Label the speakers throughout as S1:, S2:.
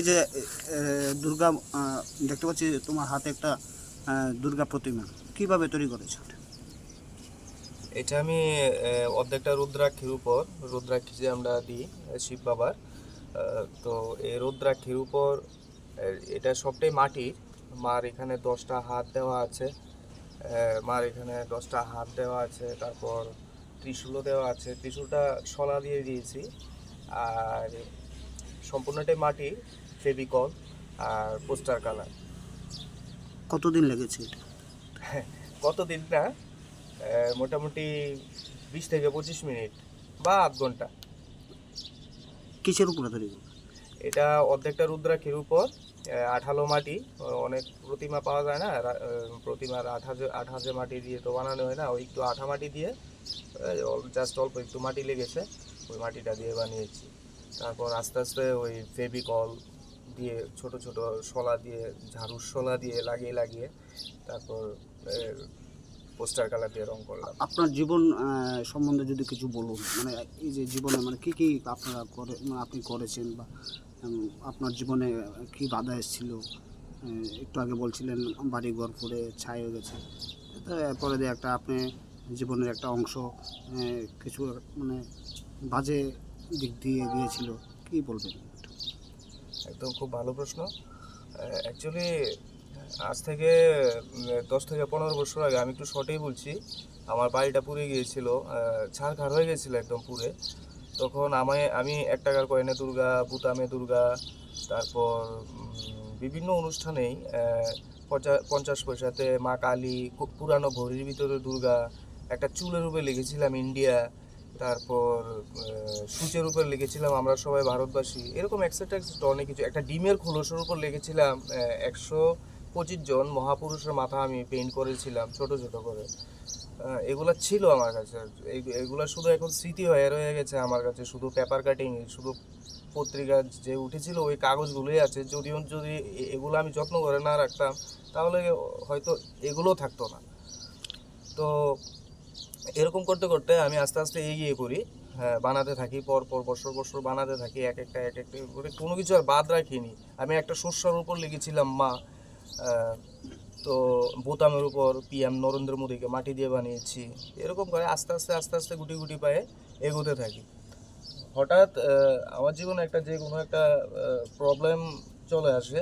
S1: এই যে দুর্গা দেখতে পাচ্ছি তোমার হাতে একটা দুর্গা প্রতিমা। কীভাবে তৈরি করেছ এটা?
S2: আমি অর্ধেকটা রুদ্রাক্ষীর উপর রুদ্রাক্ষী যে আমরা দিই শিব বাবার তো এই রুদ্রাক্ষীর উপর এটা সবটাই মাটির। মার এখানে দশটা হাত দেওয়া আছে মার এখানে দশটা হাত দেওয়া আছে, তারপর ত্রিশূলও দেওয়া আছে। ত্রিশূলটা শলা দিয়ে দিয়েছি, আর সম্পূর্ণটাই মাটির। ফেভিকল আর পোস্টার কালার।
S1: কতদিন লেগেছে এটা?
S2: কতদিন না মোটামুটি বিশ থেকে পঁচিশ মিনিট বা আধ ঘণ্টা।
S1: কিসের উপরে তৈরি
S2: এটা অর্ধেকটা রুদ্রাক্ষীর উপর আঠালো মাটি অনেক প্রতিমা পাওয়া যায় না প্রতিমার আঠা যে আঠা যে মাটি দিয়ে তো বানানো হয় না ওই একটু আঠা মাটি দিয়ে জাস্ট অল্প একটু মাটি লেগেছে ওই মাটিটা দিয়ে বানিয়েছি। তারপর আস্তে আস্তে ওই ফেভিকল দিয়ে ছোট ছোট শলা দিয়ে, ঝাড়ুর শলা দিয়ে লাগিয়ে লাগিয়ে তারপর পোস্টার কালার দিয়ে রং করলাম।
S1: আপনার জীবন সম্বন্ধে যদি কিছু বলুন মানে এই যে জীবনে মানে কি কি আপনারা করে মানে আপনি করেছেন বা আপনার জীবনে কি বাধা এসেছিল? একটু আগে বলছিলেন, বাড়ি ঘর পড়ে ছাই হয়ে গেছে। তো এরপরে দিয়ে একটা আপনি জীবনের একটা অংশ কিছু মানে বাজে দিক দিয়ে গিয়েছিল, কি বলবেন?
S2: একদম খুব ভালো প্রশ্ন। অ্যাকচুয়ালি আজ থেকে দশ থেকে পনেরো বছর আগে আমি একটু শর্টেই বলছি। আমার বাড়িটা পুড়ে গিয়েছিল ছাড়খাড় হয়ে গেছিল একদম পুড়ে। তখন আমায়, আমি এক টাকার কয়েনে দুর্গা, বুতামে দুর্গা, তারপর বিভিন্ন অনুষ্ঠানেই পঞ্চাশ পয়সাতে মা কালী পুরানো ভরির ভিতরে দুর্গা, একটা চুলের উপরে লিখেছিলাম ইন্ডিয়া তারপর সূচের উপর লিখেছিলাম আমরা সবাই ভারতবাসী। এরকম এক্সেট্রা এক্সেট্রা অনেক কিছু। একটা ডিমের খোলসের উপর লিখেছিলাম একশো পঁচিশ জন মহাপুরুষের মাথা আমি পেইন্ট করেছিলাম, ছোট ছোট করে। এগুলো ছিল আমার কাছে। এগুলা শুধু এখন স্মৃতি হয়ে রয়ে গেছে আমার কাছে। শুধু পেপার কাটিং শুধু পত্রিকা যে উঠেছিল ওই কাগজগুলোই আছে। যদিও, যদি এগুলো আমি যত্ন করে না রাখতাম, তাহলে হয়তো এগুলো থাকতো না। তো এরকম করতে করতে আমি আস্তে আস্তে এগিয়ে পড়ি। হ্যাঁ বানাতে থাকি, পর পর বছর বছর বানাতে থাকি, এক একটা এক একটা করে কোনো কিছু আর বাদ রাখিনি। আমি একটা শস্যর উপর লিখেছিলাম, মা তো বোতামের উপর পিএম নরেন্দ্র মোদীকে মাটি দিয়ে বানিয়েছি। এরকম করে আস্তে আস্তে আস্তে আস্তে গুটি গুটি পায়ে এগোতে থাকি। হঠাৎ আমার জীবনে একটা যে কোনো একটা প্রবলেম চলে আসে।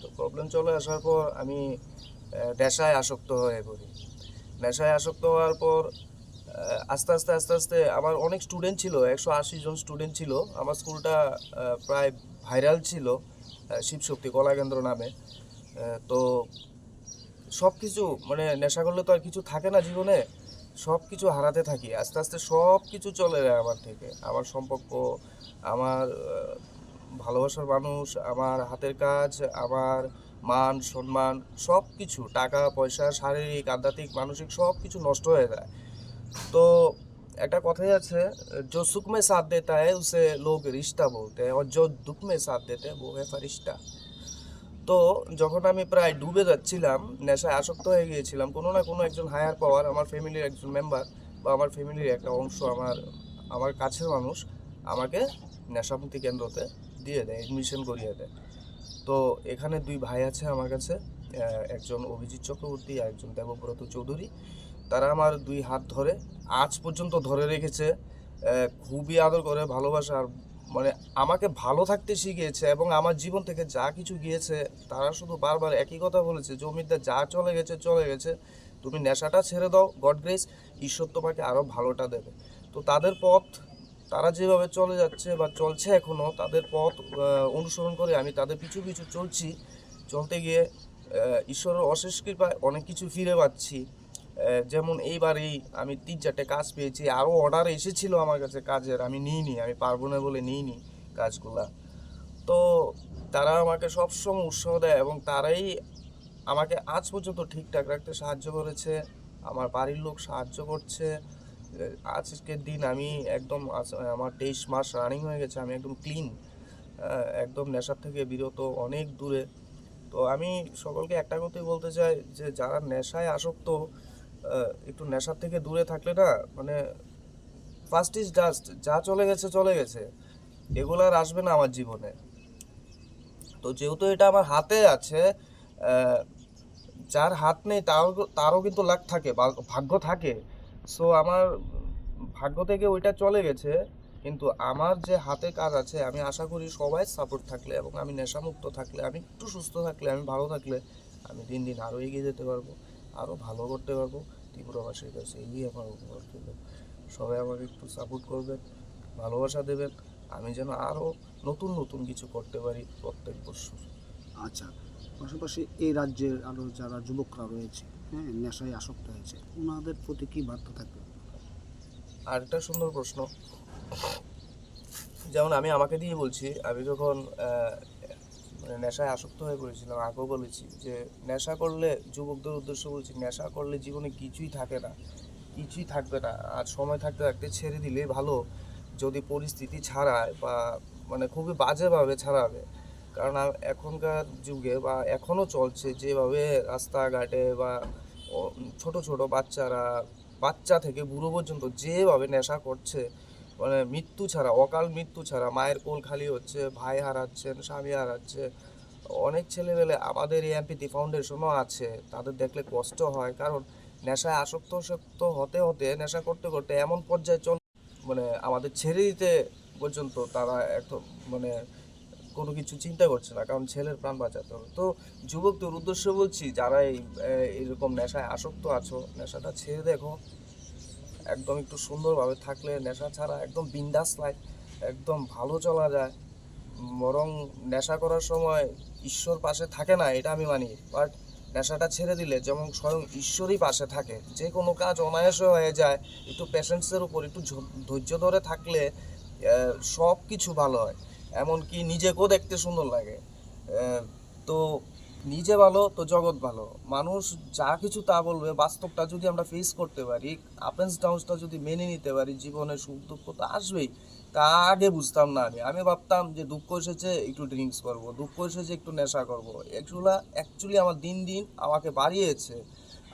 S2: তো প্রবলেম চলে আসার পর আমি নেশায় আসক্ত হয়ে পড়ি। নেশায় আসক্ত হওয়ার পর আস্তে আস্তে আস্তে আস্তে আমার অনেক স্টুডেন্ট ছিল, একশো আশি জন স্টুডেন্ট ছিল। আমার স্কুলটা প্রায় ভাইরাল ছিল শিবশক্তি কলাকেন্দ্র নামে। তো সব কিছু মানে নেশা করলে তো আর কিছু থাকে না জীবনে সব কিছু হারাতে থাকি। আস্তে আস্তে সব কিছু চলে যায় আমার থেকে। আমার সম্পর্ক, আমার ভালোবাসার মানুষ, আমার হাতের কাজ, আমার মান সম্মান সব কিছু টাকা পয়সা শারীরিক আধ্যাত্মিক মানসিক সব কিছু নষ্ট হয়ে যায় তো একটা কথাই আছে जो सुख में साथ देता है उसे लोग रिश्ता बोलते हैं और जो दुख में साथ देते हैं वो है फरिश्ता তো যখন আমি প্রায় ডুবে যাচ্ছিলাম নেশায় আসক্ত হয়ে গিয়েছিলাম কোনো না কোনো একজন হায়ার পাওয়ার আমার ফ্যামিলির একজন মেম্বার বা আমার ফ্যামিলির একটা অংশ আমার আমার কাছের মানুষ আমাকে নেশামুক্তি কেন্দ্রতে দিয়ে দেয় এডমিশন করিয়ে দেয় তো এখানে দুই ভাই আছে আমার কাছে একজন অভিজিৎ চক্রবর্তী আর একজন দেবব্রত চৌধুরী। তারা আমার দুই হাত ধরে, আজ পর্যন্ত ধরে রেখেছে খুবই আদর করে, ভালোবাসা, আর মানে আমাকে ভালো থাকতে শিখিয়েছে এবং আমার জীবন থেকে যা কিছু গিয়েছে, তারা শুধু বারবার একই কথা বলেছে, জমিদার যা চলে গেছে চলে গেছে, তুমি নেশাটা ছেড়ে দাও, গড গ্রেস, ঈশ্বর তোমাকে আরও ভালোটা দেবে। তো তাদের পথ তারা যেভাবে চলে যাচ্ছে বা চলছে এখনও তাদের পথ অনুসরণ করে আমি তাদের পিছু পিছু চলছি। চলতে গিয়ে ঈশ্বরের অশেষ কৃপায় অনেক কিছু ফিরে পাচ্ছি। যেমন এইবারেই আমি তিন চারটে কাজ পেয়েছি। আরও অর্ডার এসেছিল আমার কাছে কাজের, আমি নিইনি, আমি পারব না বলে নিইনি কাজগুলা। তো তারা আমাকে সবসময় উৎসাহ দেয় এবং তারাই আমাকে আজ পর্যন্ত ঠিকঠাক রাখতে সাহায্য করেছে। আমার বাড়ির লোক সাহায্য করছে। আজকের দিন আমি একদম আমার তেইশ মাস রানিং হয়ে গেছে, আমি একদম ক্লিন একদম নেশার থেকে বিরত, অনেক দূরে। তো আমি সকলকে একটা কথাই বলতে চাই যে, যারা নেশায় আসক্ত একটু নেশার থেকে দূরে থাকলে না মানে ফার্স্ট ইজ ডাস্ট যা চলে গেছে চলে গেছে। এগুলো আর আসবে না আমার জীবনে। তো যেহেতু এটা আমার হাতে আছে যার হাত নেই, তারও তারও কিন্তু লাক থাকে ভাগ্য থাকে। সো আমার ভাগ্য থেকে ওইটা চলে গেছে। কিন্তু আমার যে হাতে কাজ আছে, আমি আশা করি সবাই সাপোর্ট থাকলে এবং আমি নেশামুক্ত থাকলে, আমি একটু সুস্থ থাকলে, আমি ভালো থাকলে, আমি দিন দিন আরও এগিয়ে যেতে পারব আরও ভালো করতে পারব। ত্রিপুরাবাসীর কাছে এই আমার উপহার ছিল সবাই আমাকে একটু সাপোর্ট করবেন ভালোবাসা দেবেন। আমি যেন আরও নতুন নতুন কিছু করতে পারি প্রত্যেক বছর।
S1: আচ্ছা পাশাপাশি এই রাজ্যের আরও যারা যুবকরা রয়েছে হ্যাঁ নেশায় আসক্ত হয়েছে। ওনাদের প্রতি কী বার্তা থাকবে?
S2: আর একটা সুন্দর প্রশ্ন। যেমন আমি আমাকে দিয়ে বলছি, আমি যখন মানে নেশায় আসক্ত হয়ে পড়েছিলাম, আগেও বলেছি যে নেশা করলে, যুবকদের উদ্দেশ্য বলছি, নেশা করলে জীবনে কিছুই থাকে না, কিছুই থাকবে না। আর সময় থাকতে থাকতে ছেড়ে দিলে ভালো, যদি পরিস্থিতি ছাড়ায় বা মানে খুবই বাজেভাবে ছাড়াবে। কারণ এখনকার যুগে বা এখনও চলছে যেভাবে রাস্তাঘাটে বা ছোট ছোট বাচ্চারা, বাচ্চা থেকে বুড়ো পর্যন্ত যেভাবে নেশা করছে মানে মৃত্যু ছাড়া, অকাল মৃত্যু ছাড়া, মায়ের কোল খালি হচ্ছে, ভাই হারাচ্ছেন, স্বামী হারাচ্ছে, অনেক ছেলেমেলে আমাদের এই এমপিটি ফাউন্ডেশনও আছে, তাদের দেখলে কষ্ট হয়, কারণ নেশায় আসক্ত আসক্ত হতে হতে, নেশা করতে করতে এমন পর্যায়ে চল মানে আমাদের ছেড়ে দিতে পর্যন্ত তারা একদম মানে কোনো কিছু চিন্তা করছে না, কারণ ছেলের প্রাণ বাঁচাতে হবে। তো যুবকদের উদ্দেশ্য বলছি, যারা এই এরকম নেশায় আসক্ত আছো, নেশাটা ছেড়ে দেখো। একদম একটু সুন্দরভাবে থাকলে নেশা ছাড়া একদম বিন্দাস লাইফ একদম ভালো চলা যায়। বরং নেশা করার সময় ঈশ্বর পাশে থাকে না, এটা আমি মানি। বাট নেশাটা ছেড়ে দিলে যেমন স্বয়ং ঈশ্বরই পাশে থাকে। যে কোনো কাজ অনায়াসে হয়ে যায়, একটু পেশেন্সের উপর, একটু ধৈর্য ধরে থাকলে সব কিছু ভালো হয়। এমনকি নিজেকেও দেখতে সুন্দর লাগে। তো নিজে ভালো, তো জগৎ ভালো। মানুষ যা কিছু তা বলবে, বাস্তবটা যদি আমরা ফেস করতে পারি আপ আপেন্স ডাউনসটা যদি মেনে নিতে পারি, জীবনে সুখ, দুঃখ তো আসবেই। তা আগে বুঝতাম না আমি। আমি ভাবতাম যে দুঃখ এসেছে, একটু ড্রিঙ্কস করব, দুঃখ এসেছে, একটু নেশা করব। এগুলা অ্যাকচুয়ালি আমার দিন দিন আমাকে বাড়িয়েছে।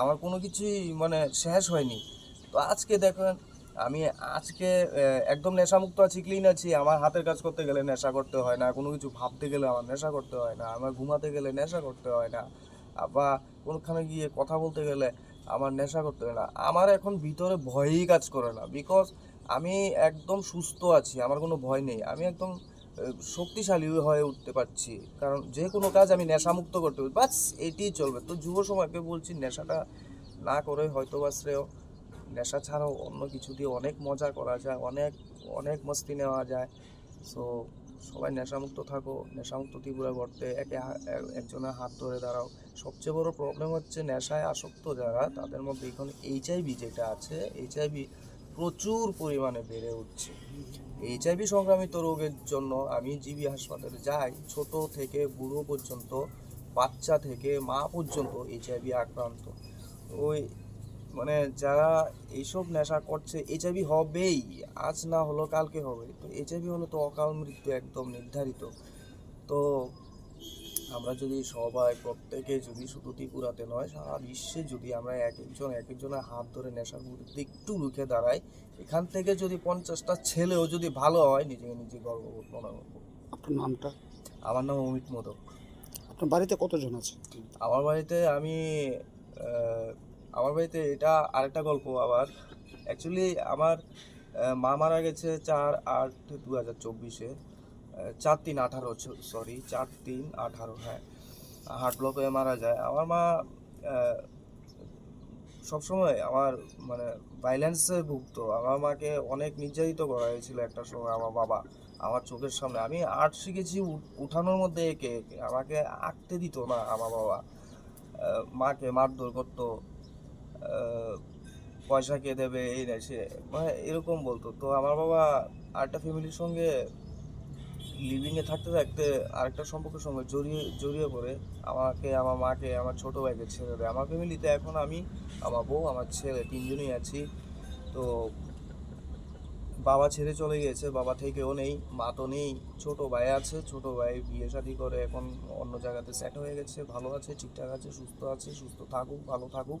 S2: আমার কোনো কিছুই মানে শেষ হয়নি। তো আজকে দেখেন আমি আজকে একদম নেশামুক্ত আছি ক্লিন আছি। আমার হাতের কাজ করতে গেলে নেশা করতে হয় না, কোনো কিছু ভাবতে গেলে আমার নেশা করতে হয় না, আমার ঘুমাতে গেলে নেশা করতে হয় না বা কোনখানে গিয়ে কথা বলতে গেলে আমার নেশা করতে হয় না। আমার এখন ভিতরে ভয়ই কাজ করে না বিকজ আমি একদম সুস্থ আছি, আমার কোনো ভয় নেই। আমি একদম শক্তিশালী হয়ে উঠতে পারছি, কারণ যে কোনো কাজ আমি নেশামুক্ত করতে পারি, বাস এটিই চলবে। তো যুব সময়কে বলছি, নেশাটা না করে হয়তো বা শ্রেয় নেশা ছাড়াও অন্য কিছু দিয়ে অনেক মজা করা যায়, অনেক অনেক মস্তি নেওয়া যায়। সো সবাই নেশামুক্ত থাকো, নেশামুক্ত ত্রিপুরা করতে একে একজনের হাত ধরে দাঁড়াও। সবচেয়ে বড় প্রবলেম হচ্ছে নেশায় আসক্ত যারা, তাদের মধ্যে এখন এইচআইভি যেটা আছে এইচআইভি প্রচুর পরিমাণে বেড়ে উঠছে। এইচআইভি সংক্রামিত রোগের জন্য আমি জিবি হাসপাতালে যাই, ছোট থেকে বুড়ো পর্যন্ত, বাচ্চা থেকে মা পর্যন্ত এইচআইভি আক্রান্ত। ওই মানে যারা এইসব নেশা করছে এইচআইভি হবেই। আজ না হলো কালকে হবে। তো এইচআইভি হলো তো অকাল মৃত্যু একদম নির্ধারিত। তো আমরা যদি সবাই প্রত্যেকে যদি শুধু ত্রিপুরাতে নয় সারা বিশ্বে যদি আমরা এক একজন এক একজনের হাত ধরে নেশার বিরুদ্ধে একটু রুখে দাঁড়াই এখান থেকে যদি পঞ্চাশটা ছেলেও যদি ভালো হয় নিজেকে নিজে গর্ববোধ মনে করব।
S1: আপনার নামটা?
S2: আমার নাম অমিত মোদক।
S1: আপনার বাড়িতে কতজন আছে?
S2: আমার বাড়িতে আমি আমার বাড়িতে এটা আরেকটা গল্প আবার। অ্যাকচুয়ালি আমার মা মারা গেছে চার আট দু হাজার চব্বিশে। চার তিন আঠারো সরি চার তিন আঠারো হ্যাঁ। হার্ট ব্লক হয়ে মারা যায়। আমার মা সবসময় আমার মানে ভাইলেন্সে ভুগতো আমার মাকে অনেক নির্যাতিত করা হয়েছিল একটা সময় আমার বাবা, আমার চোখের সামনে। আমি আর্ট শিখেছি উঠানোর মধ্যে একে একে। আমাকে আঁকতে দিত না আমার বাবা। মাকে মারধর করতো। পয়সা কে দেবে, এই না, সে মানে এরকম বলতো। তো আমার বাবা আরেকটা ফ্যামিলির সঙ্গে লিভিংয়ে থাকতে থাকতে আরেকটা সম্পর্কের সঙ্গে জড়িয়ে জড়িয়ে পড়ে। আমাকে, আমার মাকে, আমার ছোট ভাইকে ছেড়ে দেয়। আমার ফ্যামিলিতে এখন আমি, আমার বউ, আমার ছেলে, তিনজনই আছি। তো বাবা ছেড়ে চলে গিয়েছে, বাবা থেকেও নেই, মা তো নেই, ছোটো ভাই আছে, ছোট ভাই বিয়ে শাদি করে এখন অন্য জায়গাতে সেট হয়ে গেছে, ভালো আছে, ঠিকঠাক আছে, সুস্থ আছে, সুস্থ থাকুক, ভালো থাকুক।